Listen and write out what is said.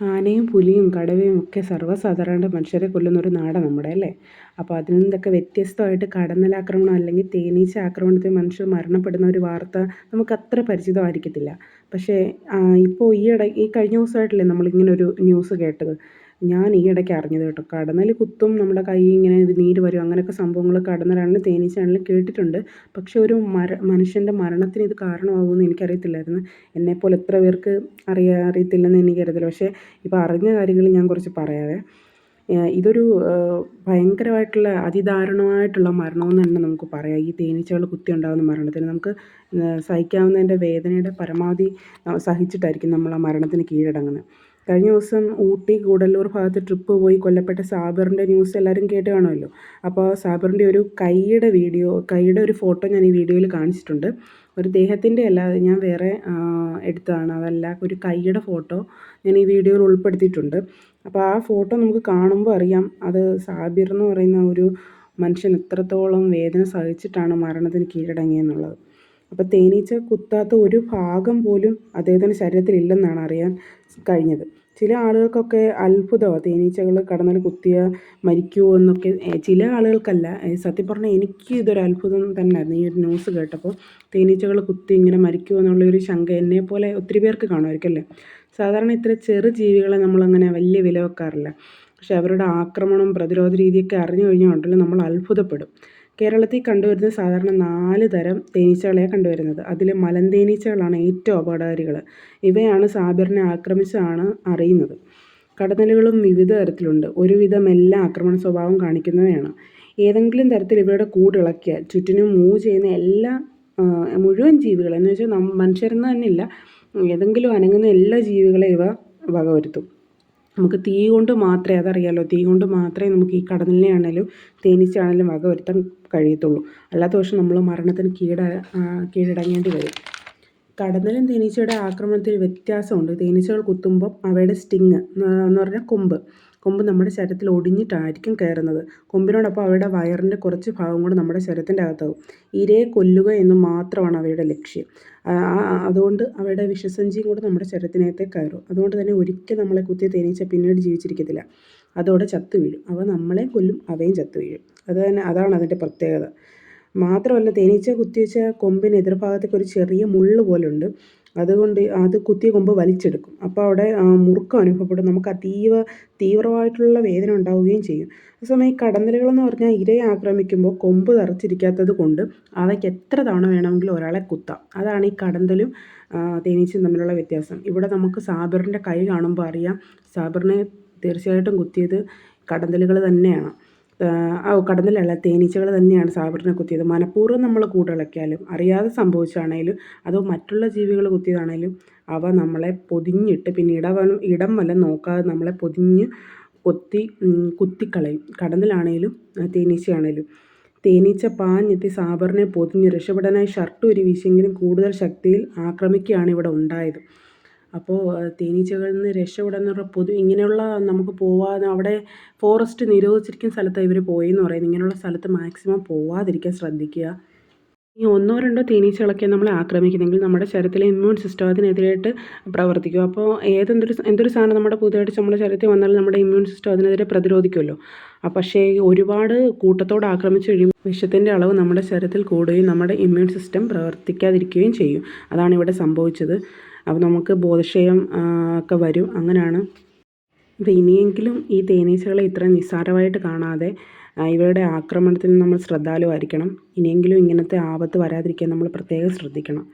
ആനയും പുലിയും കടുവയും ഒക്കെ സർവസാധാരണ മനുഷ്യരെ കൊല്ലുന്ന ഒരു നാടാണ് നമ്മുടെ അല്ലേ? അപ്പോൾ അതിൽ നിന്നൊക്കെ വ്യത്യസ്തമായിട്ട് കടന്നലാക്രമണം അല്ലെങ്കിൽ തേനീച്ച ആക്രമണത്തിൽ മനുഷ്യർ മരണപ്പെടുന്ന ഒരു വാർത്ത നമുക്ക് അത്ര പരിചിതമായിരിക്കത്തില്ല. പക്ഷേ ഇപ്പോൾ ഈയിടെ ഈ കഴിഞ്ഞ ദിവസമായിട്ടല്ലേ നമ്മളിങ്ങനെ ഒരു ന്യൂസ് കേട്ടത്? ഞാൻ ഈ ഇടയ്ക്ക് അറിഞ്ഞത് കേട്ടോ. കടന്നൽ കുത്തും നമ്മുടെ കൈ ഇങ്ങനെ നീര് വരും അങ്ങനെയൊക്കെ സംഭവങ്ങൾ കടന്നലാണെങ്കിലും തേനീച്ചയാണെങ്കിലും കേട്ടിട്ടുണ്ട്. പക്ഷേ ഒരു മര മനുഷ്യന്റെ മരണത്തിന് ഇത് കാരണമാകുമെന്ന് എനിക്കറിയത്തില്ലായിരുന്നു. എന്നെപ്പോലെ എത്ര പേർക്ക് അറിയാ അറിയത്തില്ലെന്ന് എനിക്കറിയത്തില്ല പക്ഷേ ഇപ്പോൾ അറിഞ്ഞ കാര്യങ്ങൾ ഞാൻ കുറച്ച് പറയാവേ. ഇതൊരു ഭയങ്കരമായിട്ടുള്ള അതിദാരുണമായിട്ടുള്ള മരണമെന്ന് തന്നെ നമുക്ക് പറയാം. ഈ തേനീച്ചകൾ കുത്തി ഉണ്ടാകുന്ന മരണത്തിന് നമുക്ക് സഹിക്കാവുന്നതിന്റെ വേദനയുടെ പരമാവധി സഹിച്ചിട്ടായിരിക്കും നമ്മൾ ആ മരണത്തിന് കീഴടങ്ങുന്നത്. കഴിഞ്ഞ ദിവസം ഊട്ടി കൂടല്ലൂർ ഭാഗത്ത് ട്രിപ്പ് പോയി കൊല്ലപ്പെട്ട സാബിറിന്റെ ന്യൂസ് എല്ലാവരും കേട്ട് കാണുമല്ലോ. അപ്പോൾ സാബിറിന്റെ ഒരു കൈയുടെ വീഡിയോ കൈയുടെ ഒരു ഫോട്ടോ ഞാൻ ഈ വീഡിയോയിൽ കാണിച്ചിട്ടുണ്ട്. ഒരു ദേഹത്തിന്റെ അല്ലാതെ ഞാൻ വേറെ എടുത്തതാണ്. അതല്ല ഒരു കൈയുടെ ഫോട്ടോ ഞാൻ ഈ വീഡിയോയിൽ ഉൾപ്പെടുത്തിയിട്ടുണ്ട്. അപ്പോൾ ആ ഫോട്ടോ നമുക്ക് കാണുമ്പോൾ അറിയാം അത് സാബിർ എന്ന് പറയുന്ന ഒരു മനുഷ്യൻ എത്രത്തോളം വേദന സഹിച്ചിട്ടാണ് മരണത്തിന് കീഴടങ്ങിയെന്നുള്ളത്. അപ്പോൾ തേനീച്ച കുത്താത്ത ഒരു ഭാഗം പോലും അദ്ദേഹത്തിന്റെ ശരീരത്തിൽ ഇല്ലെന്നാണ് അറിയാൻ കഴിഞ്ഞത്. ചില ആളുകൾക്കൊക്കെ അത്ഭുതമാണ് തേനീച്ചകൾ കടന്നൽ കുത്തിയ മരിക്കുമോ എന്നൊക്കെ ചില ആളുകൾക്കല്ല. സത്യം പറഞ്ഞാൽ എനിക്ക് ഇതൊരു അത്ഭുതം തന്നെയായിരുന്നു ഈ ഒരു ന്യൂസ് കേട്ടപ്പോൾ തേനീച്ചകൾ കുത്തി ഇങ്ങനെ മരിക്കുമോ എന്നുള്ളൊരു ശങ്ക എന്നെ പോലെ ഒത്തിരി പേർക്ക് കാണുമായിരിക്കും അല്ലേ? സാധാരണ ഇത്ര ചെറു ജീവികളെ നമ്മളങ്ങനെ വലിയ വില വെക്കാറില്ല. പക്ഷെ അവരുടെ ആക്രമണം പ്രതിരോധ രീതിയൊക്കെ അറിഞ്ഞു കഴിഞ്ഞാൽ ഉണ്ടല്ലോ നമ്മൾ അത്ഭുതപ്പെടും. കേരളത്തിൽ കണ്ടുവരുന്ന സാധാരണ നാല് തരം തേനീച്ചകളെയാണ് കണ്ടുവരുന്നത്. അതിൽ മലന്തേനീച്ചകളാണ് ഏറ്റവും അപകടകാരികൾ ഇവയാണ് സാബിറിനെ ആക്രമിച്ചാണ് അറിയുന്നത്. കടന്നലുകളും വിവിധ തരത്തിലുണ്ട്. ഒരുവിധം എല്ലാ ആക്രമണ സ്വഭാവം കാണിക്കുന്നവയാണ്. ഏതെങ്കിലും തരത്തിൽ ഇവയുടെ കൂടിളക്കിയാൽ ചുറ്റിനും മൂവ് ചെയ്യുന്ന എല്ലാ മുഴുവൻ ജീവികളെന്ന് വെച്ചാൽ മനുഷ്യരെന്ന് തന്നെ ഇല്ല ഏതെങ്കിലും അനങ്ങുന്ന എല്ലാ ജീവികളെയും ഇവ വകവരുത്തും. നമുക്ക് തീ കൊണ്ട് മാത്രമേ അതറിയാലോ തീ കൊണ്ട് മാത്രമേ നമുക്ക് ഈ കടലിനെ ആണെങ്കിലും തേനീച്ചയാണെങ്കിലും വക വരുത്താൻ കഴിയത്തുള്ളൂ. അല്ലാത്ത പക്ഷം നമ്മൾ മരണത്തിന് കീഴ കീഴടങ്ങേണ്ടി വരും. കടന്നലും തേനീച്ചയുടെ ആക്രമണത്തിൽ വ്യത്യാസമുണ്ട്. തേനീച്ചകൾ കുത്തുമ്പോൾ അവയുടെ സ്റ്റിങ് എന്ന് പറഞ്ഞാൽ കൊമ്പ്. കൊമ്പ് നമ്മുടെ ശരീരത്തിൽ ഒടിഞ്ഞിട്ടായിരിക്കും കയറുന്നത്. കൊമ്പിനോടൊപ്പം അവയുടെ വയറിന്റെ കുറച്ച് ഭാഗം കൂടെ നമ്മുടെ ശരീരത്തിന്റെ അകത്താവും. ഇരയെ കൊല്ലുക എന്ന് മാത്രമാണ് അവയുടെ ലക്ഷ്യം. അതുകൊണ്ട് അവയുടെ വിഷസഞ്ചിയും കൂടെ നമ്മുടെ ശരീരത്തിനകത്തെ കയറും. അതുകൊണ്ട് തന്നെ ഒരിക്കൽ നമ്മളെ കുത്തിയ തേനീച്ച പിന്നീട് ജീവിച്ചിരിക്കത്തില്ല. അതോടെ ചത്തു വീഴും. അവ നമ്മളെ കൊല്ലും അവയും ചത്തു വീഴും. അത് തന്നെ അതാണ് അതിന്റെ പ്രത്യേകത. മാത്രമല്ല തേനീച്ച കുത്തിവെച്ച കൊമ്പിന് എതിർഭാഗത്തേക്ക് ഒരു ചെറിയ മുള്ള് പോലുണ്ട്. അതുകൊണ്ട് അത് കുത്തിയ കൊമ്പ് വലിച്ചെടുക്കും. അപ്പോൾ അവിടെ മുറുക്കം അനുഭവപ്പെടും. നമുക്ക് അതീവ തീവ്രമായിട്ടുള്ള വേദന ഉണ്ടാവുകയും ചെയ്യും. അതേസമയം ഈ കടന്നലുകളെന്ന് പറഞ്ഞാൽ ഇരയെ ആക്രമിക്കുമ്പോൾ കൊമ്പ് തറച്ചിരിക്കാത്തത് കൊണ്ട് അവയ്ക്ക് എത്ര തവണ വേണമെങ്കിലും ഒരാളെ കുത്താം. അതാണ് ഈ കടന്തലും തേനീച്ചയും തമ്മിലുള്ള വ്യത്യാസം. ഇവിടെ നമുക്ക് സാബിറിന്റെ കൈ കാണുമ്പോൾ അറിയാം. സാബിറിനെ തീർച്ചയായിട്ടും കുത്തിയത് കടന്തലുകൾ തന്നെയാണ്. കടന്നിലല്ല തേനീച്ചകൾ തന്നെയാണ് സാബറിനെ കുത്തിയത്. മനഃപൂർവം നമ്മൾ കൂടിളക്കിയാലും അറിയാതെ സംഭവിച്ചാണേലും അതോ മറ്റുള്ള ജീവികൾ കുത്തിയതാണേലും അവ നമ്മളെ പൊതിഞ്ഞിട്ട് പിന്നെ ഇടവ ഇടം വല്ലതും നോക്കാതെ നമ്മളെ പൊതിഞ്ഞ് കൊത്തി കുത്തിക്കളയും. കടന്നിലാണേലും തേനീച്ചയാണേലും. തേനീച്ച പാഞ്ഞെത്തി സാബറിനെ പൊതിഞ്ഞ് രക്ഷപ്പെടാനായി ഷർട്ട് ഒരു വീശിയെങ്കിലും കൂടുതൽ ശക്തിയിൽ ആക്രമിക്കുകയാണ് ഇവിടെ ഉണ്ടായത്. അപ്പോൾ തേനീച്ചകളിൽ നിന്ന് രക്ഷപ്പെടാന്ന് പൊതു ഇങ്ങനെയുള്ള നമുക്ക് പോവാതെ അവിടെ ഫോറസ്റ്റ് നിരോധിച്ചിരിക്കുന്ന സ്ഥലത്താണ് ഇവർ പോയെന്ന് പറയുന്നത്. ഇങ്ങനെയുള്ള സ്ഥലത്ത് മാക്സിമം പോവാതിരിക്കാൻ ശ്രദ്ധിക്കുക. ഈ ഒന്നോ രണ്ടോ തേനീച്ചകളൊക്കെ നമ്മളെ ആക്രമിക്കുന്നെങ്കിൽ നമ്മുടെ ശരീരത്തിലെ ഇമ്മ്യൂൺ സിസ്റ്റം അതിനെതിരായിട്ട് പ്രവർത്തിക്കും. അപ്പോൾ ഏതെന്തൊരു എന്തൊരു സാധനം നമ്മുടെ പുതിയതായിട്ട് നമ്മുടെ ശരീരത്തിൽ വന്നാലും നമ്മുടെ ഇമ്മ്യൂൺ സിസ്റ്റം അതിനെതിരെ പ്രതിരോധിക്കുമല്ലോ. പക്ഷേ ഒരുപാട് കൂട്ടത്തോട് ആക്രമിച്ചു കഴിയുമ്പോൾ വിഷത്തിന്റെ അളവ് നമ്മുടെ ശരീരത്തിൽ കൂടുകയും നമ്മുടെ ഇമ്മ്യൂൺ സിസ്റ്റം പ്രവർത്തിക്കാതിരിക്കുകയും ചെയ്യും. അതാണ് ഇവിടെ സംഭവിച്ചത്. അപ്പോൾ നമുക്ക് ബോധക്ഷയം ഒക്കെ വരും. അങ്ങനെയാണ്. അപ്പോൾ ഇനിയെങ്കിലും ഈ തേനീച്ചകളെ ഇത്ര നിസ്സാരമായിട്ട് കാണാതെ ഇവരുടെ ആക്രമണത്തിൽ നമ്മൾ ശ്രദ്ധാലുവായിരിക്കണം. ഇനിയെങ്കിലും ഇങ്ങനത്തെ ആപത്ത് വരാതിരിക്കാൻ നമ്മൾ പ്രത്യേകം ശ്രദ്ധിക്കണം.